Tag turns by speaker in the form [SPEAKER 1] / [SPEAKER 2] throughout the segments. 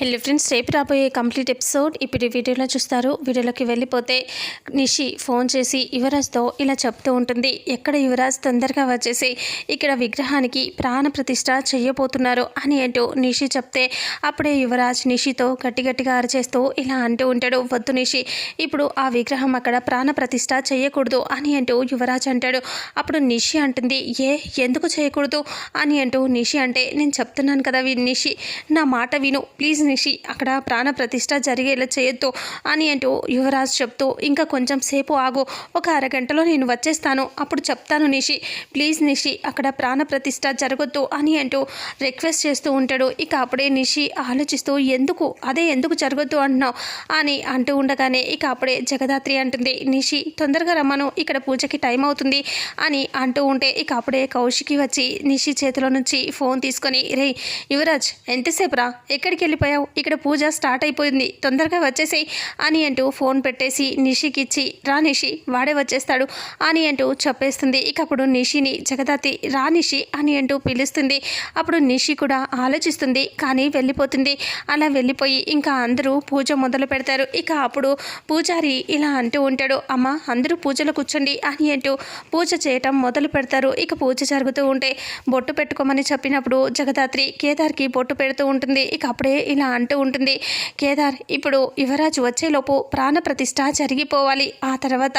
[SPEAKER 1] Hello friends రేపు రాబోయే complete episode ఇప్పుడు వీడియోలో చూస్తారు. వీడియోలోకి వెళ్ళిపోతే నిషి ఫోన్ చేసి యువరాజ్తో ఇలా చెప్తూ ఉంటుంది. ఎక్కడ యువరాజ్ తొందరగా వచ్చేసి ఇక్కడ విగ్రహానికి ప్రాణ ప్రతిష్ఠ చేయబోతున్నారు అని అంటూ నిషి చెప్తే అప్పుడే యువరాజ్ నిషితో గట్టిగట్టిగా అరిచేస్తూ ఇలా అంటూ ఉంటాడు. వద్దు నిషి ఇప్పుడు ఆ విగ్రహం అక్కడ ప్రాణ ప్రతిష్ఠ చేయకూడదు అని అంటూ యువరాజ్ అంటాడు. అప్పుడు నిషి అంటుంది ఏ ఎందుకు చేయకూడదు? అని అంటూ నిషి అంటే నేను చెప్తున్నాను కదా నిషి నా మాట విను. ప్లీజ్ నిషి అక్కడ ప్రాణప్రతిష్ఠ జరిగేలా చేయొద్దు అని అంటూ యువరాజ్ చెప్తూ ఇంకా కొంచెం సేపు ఆగు ఒక అరగంటలో నేను వచ్చేస్తాను అప్పుడు చెప్తాను నిషి ప్లీజ్ నిషి అక్కడ ప్రాణప్రతిష్ఠ జరగొద్దు అని అంటూ రిక్వెస్ట్ చేస్తూ ఉంటాడు. ఇక అప్పుడే నిషి ఆలోచిస్తూ ఎందుకు అదే ఎందుకు జరగొద్దు అంటున్నావు? అని అంటూ ఉండగానే ఇక అప్పుడే జగదాత్రి అంటుంది నిషి తొందరగా రమ్మను ఇక్కడ పూజకి టైం అవుతుంది అని అంటూ ఉంటే ఇక అప్పుడే కౌశికి వచ్చి నిషి చేతిలో నుంచి ఫోన్ తీసుకొని రే యువరాజ్ ఎంతసేపు రా ఎక్కడికి వెళ్ళిపోయావు ఇక్కడ పూజ స్టార్ట్ అయిపోయింది. తొందరగా వచ్చేసేయి. అని అంటూ ఫోన్ పెట్టేసి నిషికి ఇచ్చి రా నిషి వాడే వచ్చేస్తాడు. అని అంటూ చెప్పేస్తుంది. ఇక అప్పుడు నిషిని జగదాతి రా నిషి అని అంటూ పిలుస్తుంది. అప్పుడు నిషి కూడా ఆలోచిస్తుంది. కానీ వెళ్ళిపోతుంది. అలా వెళ్ళిపోయి ఇంకా అందరూ పూజ మొదలు పెడతారు. ఇక అప్పుడు పూజారి ఇలా అంటూ ఉంటాడు. అమ్మ అందరూ పూజలో కూర్చోండి అని అంటూ పూజ చేయటం మొదలు పెడతారు. ఇక పూజ జరుగుతూ ఉంటే బొట్టు పెట్టుకోమని చెప్పినప్పుడు జగదాత్రి కేదార్కి బొట్టు పెడుతూ ఉంటుంది. ఇక అప్పుడే ఇలా అంటూ ఉంటుంది. కేదార్ ఇప్పుడు యువరాజు వచ్చేలోపు ప్రాణప్రతిష్ఠ జరిగిపోవాలి. ఆ తర్వాత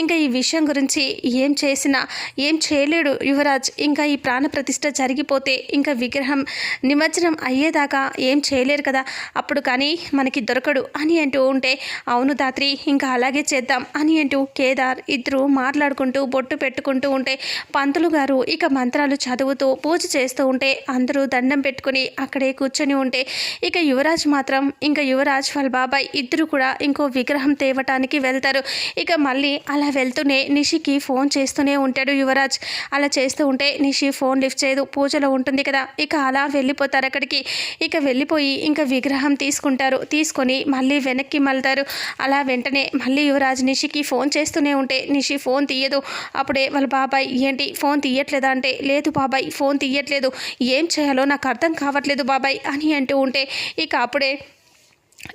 [SPEAKER 1] ఇంకా ఈ విషయం గురించి ఏం చేసినా ఏం చేయలేడు యువరాజ్. ఇంకా ఈ ప్రాణప్రతిష్ఠ జరిగిపోతే ఇంకా విగ్రహం నిమజ్జనం అయ్యేదాకా ఏం చేయలేరు కదా. అప్పుడు కానీ మనకి దొరకడు అని అంటూ ఉంటే అవును దాత్రి ఇంకా అలాగే చేద్దాం అని అంటూ కేదార్ ఇద్దరు మాట్లాడుకుంటూ బొట్టు పెట్టుకుంటూ ఉంటే పంతులు గారు ఇక మంత్రాలు చదువుతూ పూజ చేస్తూ ఉంటే అందరూ దండం పెట్టుకుని అక్కడే కూర్చొని ఉంటే ఇక యువరాజ్ మాత్రం ఇంకా యువరాజ్ వాళ్ళ బాబాయ్ ఇద్దరు కూడా ఇంకో విగ్రహం తేవటానికి వెళ్తారు. ఇక మళ్ళీ అలా వెళ్తూనే నిషికి ఫోన్ చేస్తూనే ఉంటాడు యువరాజ్. అలా చేస్తూ ఉంటే నిషి ఫోన్ లిఫ్ట్ చేయదు. పూజలో ఉంటుంది కదా. ఇక అలా వెళ్ళిపోతారు అక్కడికి. ఇక వెళ్ళిపోయి ఇంకా విగ్రహం తీసుకుంటారు. తీసుకొని మళ్ళీ వెనక్కి మళ్తారు. అలా వెంటనే మళ్ళీ యువరాజ్ నిషికి ఫోన్ చేస్తూనే ఉంటే నిషి ఫోన్ తీయదు. అప్పుడే వాళ్ళ బాబాయ్ ఏంటి ఫోన్ తీయట్లేదా? అంటే లేదు బాబాయ్ ఫోన్ తీయట్లేదు. ఏం చేయాలో నాకు అర్థం కావట్లేదు బాబాయ్ అని అంటూ ఉంటే ఇక అప్పుడే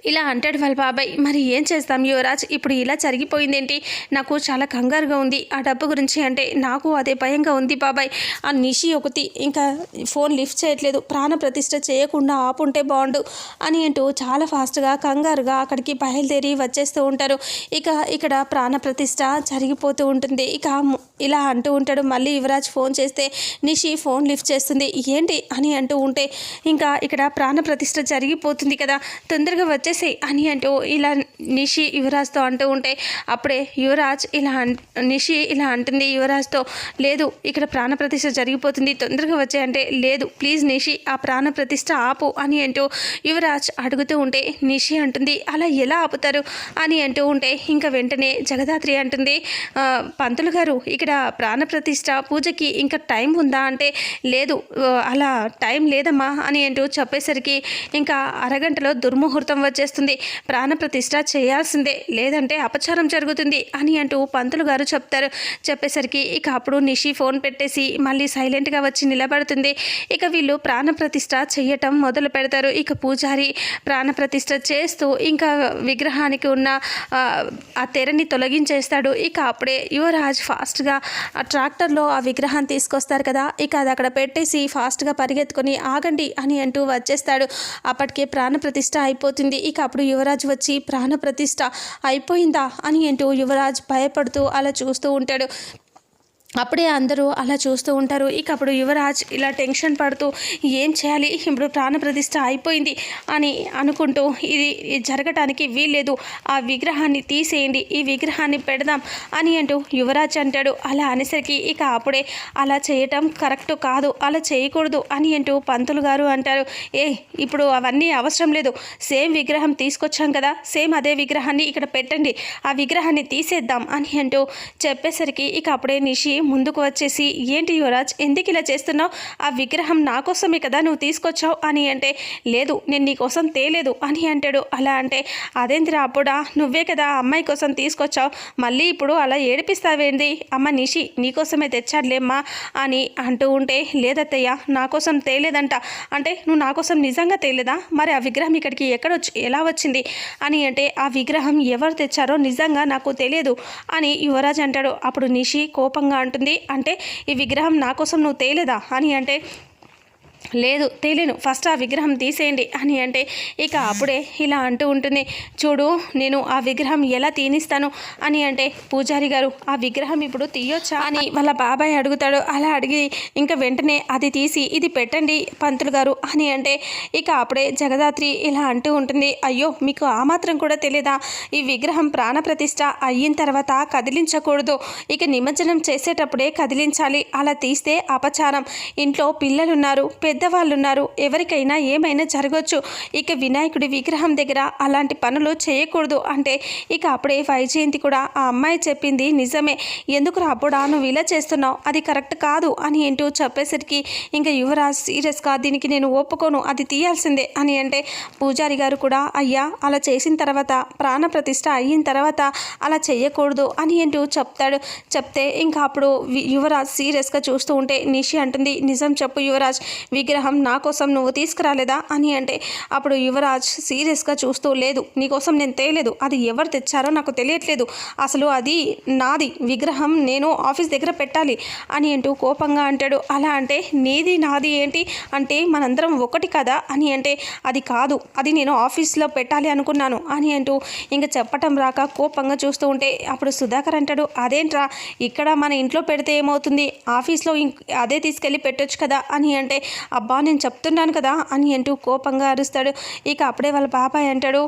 [SPEAKER 1] ఇలా అంటాడు వాళ్ళ బాబాయ్ మరి ఏం చేస్తాం యువరాజ్? ఇప్పుడు ఇలా జరిగిపోయిందేంటి? నాకు చాలా కంగారుగా ఉంది. ఆ డబ్బు గురించి అంటే నాకు అదే భయంగా ఉంది బాబాయ్. ఆ నిషి ఒకటి ఇంకా ఫోన్ లిఫ్ట్ చేయట్లేదు. ప్రాణ ప్రతిష్ఠ చేయకుండా ఆపుంటే బాగుండు అని అంటూ చాలా ఫాస్ట్గా కంగారుగా అక్కడికి బయలుదేరి వచ్చేస్తూ ఉంటారు. ఇక ఇక్కడ ప్రాణప్రతిష్ట జరిగిపోతూ ఉంటుంది. ఇక ఇలా అంటూ ఉంటాడు. మళ్ళీ యువరాజ్ ఫోన్ చేస్తే నిషి ఫోన్ లిఫ్ట్ చేస్తుంది. ఏంటి? అని అంటూ ఉంటే ఇంకా ఇక్కడ ప్రాణప్రతిష్ట జరిగిపోతుంది కదా. తొందరగా వచ్చేసి అని అంటూ ఇలా నిషి యువరాజ్తో అంటూ ఉంటే అప్పుడే యువరాజ్ ఇలా నిషి ఇలా అంటుంది. యువరాజ్తో లేదు ఇక్కడ ప్రాణప్రతిష్ఠ జరిగిపోతుంది. తొందరగా వచ్చాయంటే లేదు ప్లీజ్ నిషి ఆ ప్రాణ ప్రతిష్ఠ ఆపు అని అంటూ యువరాజ్ అడుగుతూ ఉంటే నిషి అంటుంది అలా ఎలా ఆపుతారు? అని అంటూ ఉంటే ఇంకా వెంటనే జగదాత్రి అంటుంది పంతులు గారు ఇక్కడ ప్రాణ ప్రతిష్ఠ పూజకి ఇంకా టైం ఉందా? అంటే లేదు అలా టైం లేదమ్మా అని అంటూ చెప్పేసరికి ఇంకా అరగంటలో దుర్ముహూర్తం వచ్చేస్తుంది. ప్రాణప్రతిష్ఠ చేయాల్సిందే. లేదంటే అపచారం జరుగుతుంది అని అంటూ పంతులు గారు చెప్తారు. చెప్పేసరికి ఇక అప్పుడు నిషి ఫోన్ పెట్టేసి మళ్ళీ సైలెంట్గా వచ్చి నిలబడుతుంది. ఇక వీళ్ళు ప్రాణప్రతిష్ట చేయటం మొదలు పెడతారు. ఇక పూజారి ప్రాణ ప్రతిష్ఠ చేస్తూ ఇంకా విగ్రహానికి ఉన్న ఆ, తెరని తొలగించేస్తాడు. ఇక అప్పుడే యువరాజ్ ఫాస్ట్గా ఆ ట్రాక్టర్లో ఆ విగ్రహం తీసుకొస్తారు కదా. ఇక అది అక్కడ పెట్టేసి ఫాస్ట్గా పరిగెత్తుకొని ఆగండి అని అంటూ వచ్చేస్తాడు. అప్పటికే ప్రాణప్రతిష్ట అయిపోతుంది. అయిపోతుంది ఇక అప్పుడు యువరాజ్ వచ్చి ప్రాణ ప్రతిష్ఠ అయిపోయిందా అని అంటూ యువరాజ్ భయపడుతూ అలా చూస్తూ ఉంటాడు. అప్పుడే అందరూ అలా చూస్తూ ఉంటారు. ఇక అప్పుడు యువరాజ్ ఇలా టెన్షన్ పడుతూ ఏం చేయాలి? ఇప్పుడు ప్రాణప్రతిష్ఠ అయిపోయింది అని అనుకుంటూ ఇది ఇది జరగటానికి వీల్లేదు. ఆ విగ్రహాన్ని తీసేయండి. ఈ విగ్రహాన్ని పెడదాం అని అంటూ యువరాజ్ అంటాడు. అలా అనేసరికి ఇక అప్పుడే అలా చేయటం కరెక్ట్ కాదు. అలా చేయకూడదు అని అంటూ పంతులు గారు అంటారు. ఏ ఇప్పుడు అవన్నీ అవసరం లేదు. సేమ్ విగ్రహం తీసుకొచ్చాం కదా. సేమ్ అదే విగ్రహాన్ని ఇక్కడ పెట్టండి. ఆ విగ్రహాన్ని తీసేద్దాం అని అంటూ చెప్పేసరికి ఇక అప్పుడే నిషి ముందుకు వచ్చేసి ఏంటి యువరాజ్ ఎందుకు ఇలా చేస్తున్నావు? ఆ విగ్రహం నా కోసమే కదా నువ్వు తీసుకొచ్చావు? అని అంటే లేదు నేను నీ కోసం తేలేదు అని అంటాడు. అలా అంటే అదేంటిరా అప్పుడా నువ్వే కదా ఆ అమ్మాయి కోసం తీసుకొచ్చావు? మళ్ళీ ఇప్పుడు అలా ఏడిపిస్తావేంది? అమ్మ నిషి నీకోసమే తెచ్చాడులేమ్మా అని అంటూ ఉంటే లేదత్తయ్య నా కోసం తేలేదంట. అంటే నువ్వు నా కోసం నిజంగా తేలేదా? మరి ఆ విగ్రహం ఇక్కడికి ఎక్కడొచ్చి ఎలా వచ్చింది? అని అంటే ఆ విగ్రహం ఎవరు తెచ్చారో నిజంగా నాకు తెలియదు అని యువరాజ్ అంటాడు. అప్పుడు నిషి కోపంగా అంటుంది. అంటే ఈ విగ్రహం నా కోసం నువ్వు తేలేదా? అని అంటే లేదు తెలియను ఫస్ట్ ఆ విగ్రహం తీసేయండి అని అంటే ఇక అప్పుడే ఇలా అంటూ ఉంటుంది. చూడు నేను ఆ విగ్రహం ఎలా తీనిస్తాను అని అంటే పూజారి గారు ఆ విగ్రహం ఇప్పుడు తీయొచ్చా? అని వాళ్ళ బాబాయ్ అడుగుతాడు. అలా అడిగి ఇంకా వెంటనే అది తీసి ఇది పెట్టండి పంతులు గారు అని అంటే ఇక అప్పుడే జగదాత్రి ఇలా అంటూ ఉంటుంది. అయ్యో మీకు ఆ మాత్రం కూడా తెలియదా ఈ విగ్రహం ప్రాణప్రతిష్ఠ అయిన తర్వాత కదిలించకూడదు. ఇక నిమజ్జనం చేసేటప్పుడే కదిలించాలి. అలా తీస్తే అపచారం. ఇంట్లో పిల్లలున్నారు. పెద్ద పెద్దవాళ్ళున్నారు. ఎవరికైనా ఏమైనా జరగవచ్చు ఇక వినాయకుడి విగ్రహం దగ్గర అలాంటి పనులు చేయకూడదు అంటే ఇక అప్పుడే వైజయంతి కూడా ఆ అమ్మాయి చెప్పింది నిజమే. ఎందుకు రాబోడా నువ్వు ఇలా చేస్తున్నావు? అది కరెక్ట్ కాదు అని ఏంటో చెప్పేసరికి ఇంకా యువరాజ్ సీరియస్గా దీనికి నేను ఒప్పుకోను అది తీయాల్సిందే అని అంటే పూజారి గారు కూడా అయ్యా అలా చేసిన తర్వాత ప్రాణప్రతిష్ట అయిన తర్వాత అలా చేయకూడదు అని ఏంటో చెప్తాడు. చెప్తే ఇంకా అప్పుడు యువరాజ్ సీరియస్గా చూస్తూ ఉంటే నిషి అంటుంది నిజం చెప్పు యువరాజ్ విగ్రహం నా కోసం నువ్వు తీసుకురాలేదా అని అంటే అప్పుడు యువరాజ్ సీరియస్గా చూస్తూ లేదు నీకోసం నేను తేలేదు అది ఎవరు తెచ్చారో నాకు తెలియట్లేదు అసలు అది నాది విగ్రహం నేను ఆఫీస్ దగ్గర పెట్టాలి అని అంటూ కోపంగా అంటాడు. అలా అంటే నీది నాది ఏంటి? అంటే మనందరం ఒకటి కదా అని అంటే అది కాదు అది నేను ఆఫీస్లో పెట్టాలి అనుకున్నాను అని అంటూ ఇంకా చెప్పటం రాక కోపంగా చూస్తూ ఉంటే అప్పుడు సుధాకర్ అంటాడు అదేంట్రా ఇక్కడ మన ఇంట్లో పెడితే ఏమవుతుంది? ఆఫీస్లో ఇంక్ అదే తీసుకెళ్ళి పెట్టొచ్చు కదా? అని అంటే అబ్బా నేను చెప్తున్నాను కదా అని అంటూ కోపంగా అరుస్తాడు. ఇక అప్పుడే వాళ్ళ బాబాయ్ అంటాడు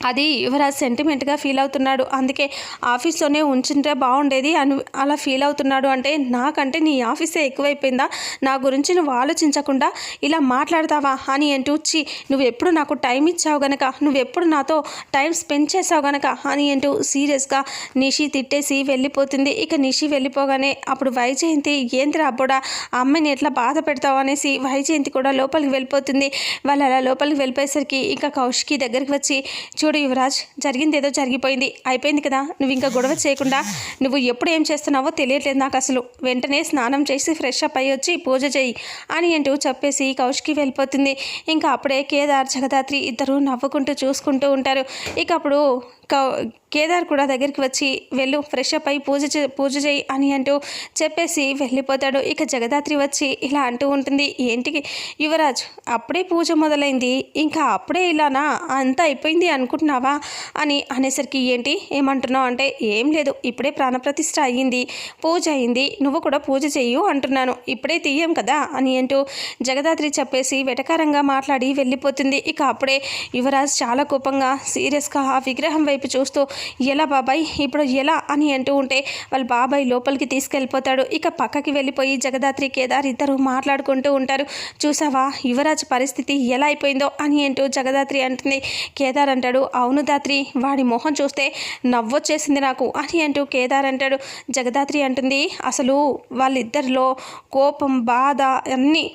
[SPEAKER 1] అది యువరాజ్ సెంటిమెంట్గా ఫీల్ అవుతున్నాడు? అందుకే ఆఫీస్లోనే ఉంచుంటే బాగుండేది అని అలా ఫీల్ అవుతున్నాడు అంటే నాకంటే నీ ఆఫీసే ఎక్కువైపోయిందా? నా గురించి నువ్వు ఆలోచించకుండా ఇలా మాట్లాడతావా? అని అంటూ వచ్చి నువ్వు ఎప్పుడు నాకు టైం ఇచ్చావు గనక నువ్వెప్పుడు నాతో టైం స్పెండ్ చేసావు గనక అని అంటూ సీరియస్గా నిషి తిట్టేసి వెళ్ళిపోతుంది. ఇక నిషి వెళ్ళిపోగానే అప్పుడు వైజయంతి ఏంద్ర అబ్బోడా ఆ అమ్మాయిని ఎట్లా బాధ పెడతావు? అనేసి వైజయంతి కూడా లోపలికి వెళ్ళిపోతుంది. వాళ్ళు అలా లోపలికి వెళ్ళిపోయేసరికి ఇంకా కౌశికి దగ్గరికి వచ్చి చూ చూడు యువరాజ్ జరిగింది ఏదో జరిగిపోయింది. అయిపోయింది కదా. నువ్వు ఇంకా గొడవ చేయకుండా నువ్వు ఎప్పుడు ఏం చేస్తున్నావో తెలియట్లేదు నాకు అసలు. వెంటనే స్నానం చేసి ఫ్రెష్ అప్ అయ్యి వచ్చి పూజ చేయి అని అంటూ చెప్పేసి కౌష్కి వెళ్ళిపోతుంది. ఇంకా అప్పుడే కేదార్ జగదాత్రి ఇద్దరు నవ్వుకుంటూ చూసుకుంటూ ఉంటారు. ఇక అప్పుడు కేదార్ కూడా దగ్గరికి వచ్చి వెళ్ళు ఫ్రెష్ అప్ అయి పూజ చే పూజ చేయి అని అంటూ చెప్పేసి వెళ్ళిపోతాడు. ఇక జగదాత్రి వచ్చి ఇలా అంటూ ఉంటుంది ఏంటికి యువరాజ్ అప్పుడే పూజ మొదలైంది ఇంకా అప్పుడే ఇలానా? అంతా అయిపోయింది అనుకుంటున్నావా? అని అనేసరికి ఏంటి? ఏమంటున్నావు? అంటే ఏం లేదు ఇప్పుడే ప్రాణప్రతిష్ఠ అయ్యింది పూజ అయింది నువ్వు కూడా పూజ చెయ్యు అంటున్నాను ఇప్పుడే తీయం కదా? అని అంటూ జగదాత్రి చెప్పేసి వెటకారంగా మాట్లాడి వెళ్ళిపోతుంది. ఇక అప్పుడే యువరాజ్ చాలా కోపంగా సీరియస్గా ఆ విగ్రహం వైపు చూస్తూ ఎలా బాబాయ్? ఇప్పుడు ఎలా? అని అంటూ ఉంటే వాళ్ళ బాబాయ్ లోపలికి తీసుకెళ్ళిపోతాడు. ఇక పక్కకి వెళ్ళిపోయి జగదాత్రి కేదార్ ఇద్దరు మాట్లాడుకుంటూ ఉంటారు. చూసావా? యువరాజ్ పరిస్థితి ఎలా అయిపోయిందో? అని అంటూ జగదాత్రి అంటుంది. కేదార్ అంటాడు అవును దాత్రి వాడి మొహం చూస్తే నవ్వొచ్చేసింది నాకు అని అంటూ కేదార్ అంటాడు. జగదాత్రి అంటుంది అసలు వాళ్ళిద్దరిలో కోపం బాధ అన్నీ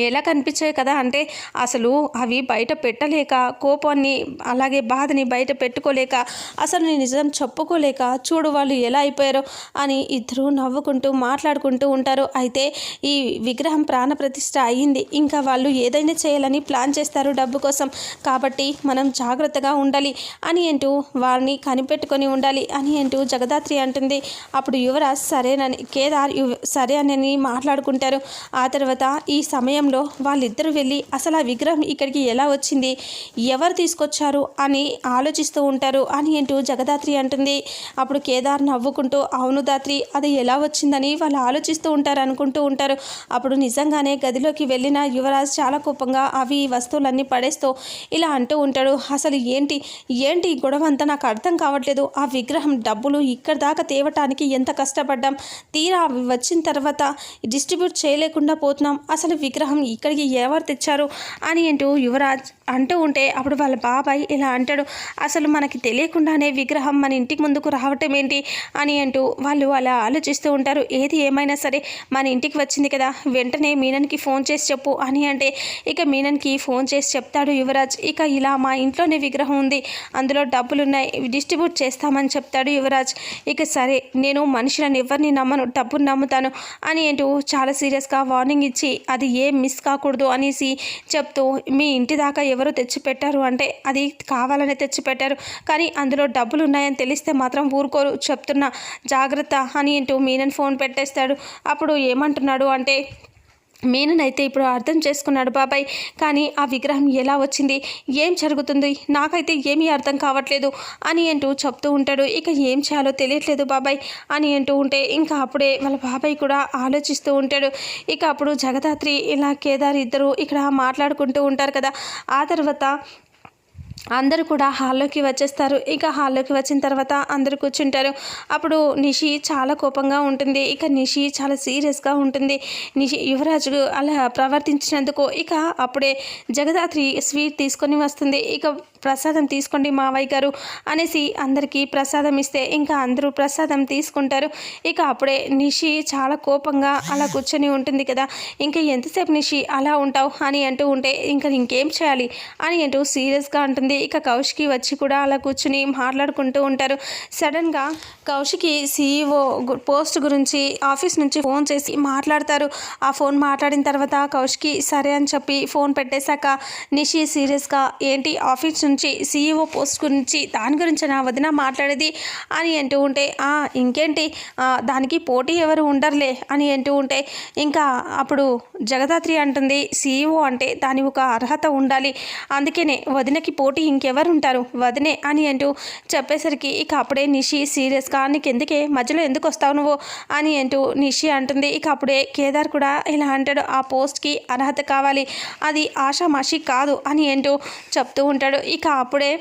[SPEAKER 1] ఎలా కనిపించాయి కదా అంటే అసలు అవి బయట పెట్టలేక కోపాన్ని అలాగే బాధని బయట పెట్టుకోలేక అసలు నేను నిజం చెప్పుకోలేక చూడు వాళ్ళు ఎలా అయిపోయారో అని ఇద్దరు నవ్వుకుంటూ మాట్లాడుకుంటూ ఉంటారు. అయితే ఈ విగ్రహం ప్రాణప్రతిష్ఠ అయ్యింది. ఇంకా వాళ్ళు ఏదైనా చేయాలని ప్లాన్ చేస్తారు డబ్బు కోసం. కాబట్టి మనం జాగ్రత్తగా ఉండాలి అని అంటూ వారిని కనిపెట్టుకొని ఉండాలి అని అంటూ జగదాత్రి అంటుంది. అప్పుడు యువరాజ్ సరేనని కేదార్ యువ సరే అని మాట్లాడుకుంటారు. ఆ తర్వాత ఈ సమయం సమయంలో వాళ్ళిద్దరు వెళ్ళి అసలు ఆ విగ్రహం ఇక్కడికి ఎలా వచ్చింది? ఎవరు తీసుకొచ్చారు? అని ఆలోచిస్తూ ఉంటారు. అని అంటూ జగదాత్రి అంటుంది. అప్పుడు కేదార్ నవ్వుకుంటూ అవును దాత్రి అది ఎలా వచ్చిందని? వాళ్ళు ఆలోచిస్తూ ఉంటారు అనుకుంటూ ఉంటారు. అప్పుడు నిజంగానే గదిలోకి వెళ్ళిన యువరాజ్ చాలా కోపంగా అవి ఈ వస్తువులన్నీ పడేస్తూ ఇలా అంటూ ఉంటాడు. అసలు ఏంటి? ఏంటి గొడవ అంతా? నాకు అర్థం కావట్లేదు. ఆ విగ్రహం డబ్బులు ఇక్కడ దాకా తేవటానికి ఎంత కష్టపడ్డాం? తీరా అవి వచ్చిన తర్వాత డిస్ట్రిబ్యూట్ చేయలేకుండా పోతున్నాం. అసలు విగ్రహం విగ్రహం ఇక్కడికి ఎవరు తెచ్చారు అని అంటూ యువరాజ్ అంటూ ఉంటే అప్పుడు వాళ్ళ బాబాయ్ ఇలా అంటాడు అసలు మనకి తెలియకుండానే విగ్రహం మన ఇంటికి ముందుకు రావటం ఏంటి? అని అంటూ వాళ్ళు అలా ఆలోచిస్తూ ఉంటారు ఏది ఏమైనా సరే మన ఇంటికి వచ్చింది కదా వెంటనే మీనన్కి ఫోన్ చేసి చెప్పు అని అంటే ఇక మీనన్కి ఫోన్ చేసి చెప్తాడు యువరాజ్ ఇక ఇలా మా ఇంట్లోనే విగ్రహం ఉంది అందులో డబ్బులు ఉన్నాయి డిస్ట్రిబ్యూట్ చేస్తామని చెప్తాడు యువరాజ్ ఇక సరే నేను మనుషులను ఎవరిని నమ్మను డబ్బును నమ్ముతాను అని అంటూ చాలా సీరియస్గా వార్నింగ్ ఇచ్చి అది ఏ మిస్ కాకూడదు అనేసి చెప్తూ మీ ఇంటి దాకా ఎవరు తెచ్చిపెట్టారు? అంటే అది కావాలనే తెచ్చిపెట్టారు. కానీ అందులో డబ్బులు ఉన్నాయని తెలిస్తే మాత్రం ఊరుకోరు చెప్తున్నా జాగ్రత్త అని అంటూ మీనన్ ఫోన్ పెట్టేస్తాడు. అప్పుడు ఏమంటున్నాడు అంటే మీననైతే ఇప్పుడు అర్థం చేసుకున్నాడు బాబాయ్. కానీ ఆ విగ్రహం ఎలా వచ్చింది? ఏం జరుగుతుంది? నాకైతే ఏమీ అర్థం కావట్లేదు అని అంటూ చెప్తూ ఉంటాడు. ఇక ఏం చేయాలో తెలియట్లేదు బాబాయ్ అని అంటూ ఉంటే ఇంకా అప్పుడే వాళ్ళ బాబాయ్ కూడా ఆలోచిస్తూ ఉంటాడు. ఇక అప్పుడు జగదాత్రి ఇలా కేదార్ ఇద్దరు ఇక్కడ మాట్లాడుకుంటూ ఉంటారు కదా. ఆ తర్వాత అందరూ కూడా హాల్లోకి వచ్చేస్తారు. ఇక హాల్లోకి వచ్చిన తర్వాత అందరూ కూర్చుంటారు. అప్పుడు నిషి చాలా కోపంగా ఉంటుంది. ఇక నిషి చాలా సీరియస్గా ఉంటుంది. నిషి యువరాజు అలా ప్రవర్తించినందుకు ఇక అప్పుడే జగదాత్రి స్వీట్ తీసుకొని వస్తుంది. ఇక ప్రసాదం తీసుకోండి మావయ్య గారు అనేసి అందరికీ ప్రసాదం ఇస్తే ఇంకా అందరూ ప్రసాదం తీసుకుంటారు. ఇక అప్పుడే నిషి చాలా కోపంగా అలా కూర్చొని ఉంటుంది కదా. ఇంకా ఎంతసేపు నిషి అలా ఉంటావు అని అంటూ ఉంటే ఇంకా ఇంకేం చేయాలి అని అంటూ సీరియస్గా ఉంటుంది ఇక కౌశికి వచ్చి కూడా అలా కూర్చుని మాట్లాడుకుంటూ ఉంటారు. సడన్గా కౌశికి సీఈఓ పోస్ట్ గురించి ఆఫీస్ నుంచి ఫోన్ చేసి మాట్లాడతారు. ఆ ఫోన్ మాట్లాడిన తర్వాత కౌశికి సరే అని చెప్పి ఫోన్ పెట్టేశాక నిషి సీరియస్గా ఏంటి ఆఫీస్ నుంచి సీఈఓ పోస్ట్ గురించి దాని గురించి నా వదిన మాట్లాడేది? అని అంటూ ఉంటే ఇంకేంటి? దానికి పోటీ ఎవరు ఉండరులే అని అంటూ ఉంటే ఇంకా అప్పుడు జగదాత్రి అంటుంది సీఈఓ అంటే దాని ఒక అర్హత ఉండాలి. అందుకనే వదినకి పోటీ ఇంకెవరు ఉంటారు? వదినే అని అంటూ చెప్పేసరికి ఇక అప్పుడే నిషి సీరియస్గా నీకు ఎందుకే మధ్యలో ఎందుకు వస్తావు నువ్వు? అని అంటూ నిషి అంటుంది. ఇక అప్పుడే కేదార్ కూడా ఇలా అంటాడు ఆ పోస్ట్కి అర్హత కావాలి. అది ఆషామాషి కాదు అని అంటూ చెప్తూ ఉంటాడు. ఇక అప్పుడే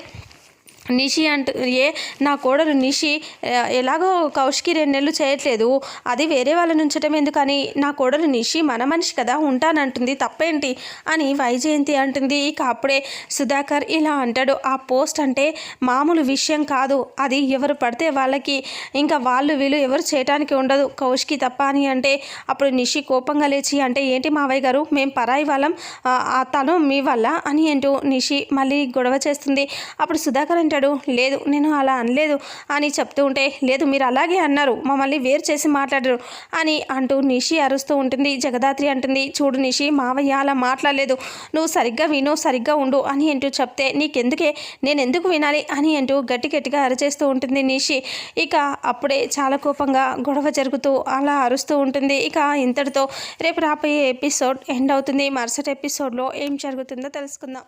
[SPEAKER 1] నిషి అంటూ ఏ నా కోడలు నిషి ఎలాగో కౌష్కి రెండు నెలలు చేయట్లేదు. అది వేరే వాళ్ళ నుంచటం ఎందుకని? నా కోడలు నిషి మన మనిషి కదా ఉంటానంటుంది. తప్పేంటి? అని వైజయంతి అంటుంది. ఇక అప్పుడే సుధాకర్ ఇలా అంటాడు. ఆ పోస్ట్ అంటే మామూలు విషయం కాదు. అది ఎవరు పడితే వాళ్ళకి. ఇంకా వాళ్ళు వీళ్ళు ఎవరు చేయటానికి ఉండదు. కౌశికి తప్ప అని అంటే అప్పుడు నిషి కోపంగా లేచి అంటే ఏంటి మావయ్య గారు? మేము పరాయి వాళ్ళం. తను మీ వల్ల అని అంటూ నిషి మళ్ళీ గొడవ చేస్తుంది. అప్పుడు సుధాకర్ అంటే అంటాడు లేదు నేను అలా అనలేదు అని చెప్తూ ఉంటే లేదు మీరు అలాగే అన్నారు మమ్మల్ని వేరు చేసి మాట్లాడరు అని అంటూ నిషి అరుస్తూ ఉంటుంది. జగదాత్రి అంటుంది చూడు నిషి మావయ్య అలా మాట్లాడలేదు. నువ్వు సరిగ్గా విను సరిగ్గా ఉండు అని అంటూ చెప్తే నీకెందుకే? నేను ఎందుకు వినాలి అని అంటూ గట్టి గట్టిగా అరచేస్తూ ఉంటుంది నిషి. ఇక అప్పుడే చాలా కోపంగా గొడవ జరుగుతూ అలా అరుస్తూ ఉంటుంది. ఇక ఇంతటితో రేపు రాబోయే ఎపిసోడ్ ఎండ్ అవుతుంది. మరుసటి ఎపిసోడ్లో ఏం జరుగుతుందో తెలుసుకుందాం.